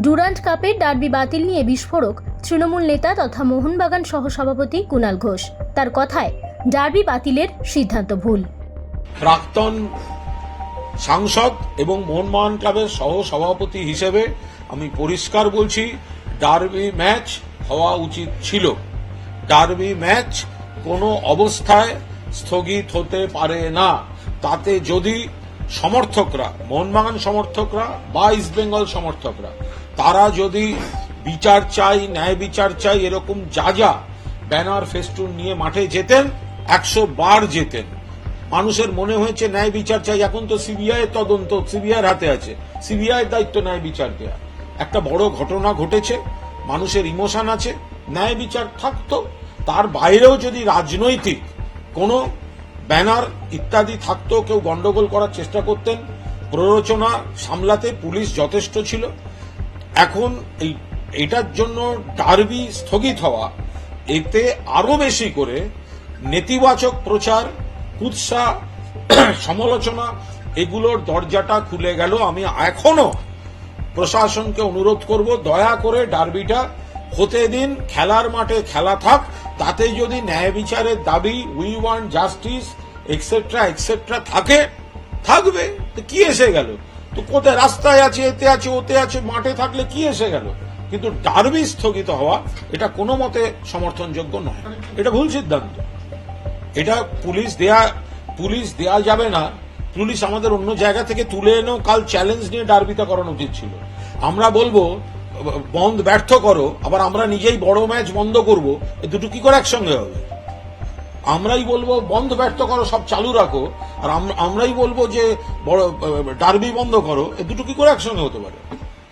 Durand কাপের derby বাতিল নিয়ে বিস্ফোরক তৃণমূল নেতা তথা মোহনবাগান সহসভাপতি কুণাল ঘোষ। তার কথায়, ডার্বি বাতিলের সিদ্ধান্ত ভুল। প্রাক্তন সাংসদ এবং মোহনবাগান ক্লাবের সহ সভাপতি হিসেবে আমি পরিষ্কার বলছি, ডার্বি ম্যাচ হওয়া উচিত ছিল। ডার্বি ম্যাচ কোনো অবস্থায় স্থগিত হতে পারে না। তাতে যদি সমর্থকরা মোহনবাগান সমর্থকরা বা ইস্টবেঙ্গল সমর্থকরা, তারা যদি বিচার চাই, ন্যায় বিচার চাই, এরকম যা যা ব্যানার ফেস্টুন নিয়ে মাঠে যেতেন, একশো বার যেতেন। মানুষের মনে হয়েছে ন্যায় বিচার চাই, এখন তো সিবিআই তদন্ত সিবিআই হাতে আছে। সিবিআই দায়িত্ব ন্যায় বিচার দেয়া। একটা বড় ঘটনা ঘটেছে, মানুষের ইমোশন আছে, ন্যায় বিচার থাকতো। তার বাইরেও যদি রাজনৈতিক কোনো ব্যানার ইত্যাদি থাকতো কেউ গন্ডগোল করার চেষ্টা করতেন। প্ররোচনা সামলাতে পুলিশ যথেষ্ট ছিল। এখন এই এটার জন্য ডার্বি স্থগিত হওয়া, এতে আরও বেশি করে নেতিবাচক প্রচার, কুৎসা, সমালোচনা, এগুলোর দরজাটা খুলে গেল। আমি এখনও প্রশাসনকে অনুরোধ করব, দয়া করে ডার্বিটা হতে দিন, খেলার মাঠে খেলা থাক, তাতে যদি ন্যায় বিচারের দাবি, we want justice etcetera etcetera থাকে, থাকবে, তো কি এসে গেল? তো কোথায় রাস্তায় আছে, এতে আছে, ওতে আছে, মাঠে থাকলে কি এসে গেল? কিন্তু ডার্বি স্থগিত হওয়া, এটা কোনো মতে সমর্থনযোগ্য নয়। এটা ভুল সিদ্ধান্ত। এটা পুলিশ দেয়া পুলিশ দেয়া যাবে না। পুলিশ আমাদের অন্য জায়গা থেকে তুলে এনেও কাল চ্যালেঞ্জ নিয়ে ডার্বিতা করানো উচিত ছিল। আমরা বলব, বন্ধ ব্যর্থ করো, আবার আমরা নিজেই বড় ম্যাচ বন্ধ করব দুটো কি করে একসঙ্গে হবে? আমরাই বলব, বন্ধ ব্যর্থ করো, সব চালু রাখো। আর আমরাই বলব যে, বড় ডার্বি বন্ধ করো, এ দুটো কি করে একসঙ্গে হতে পারে?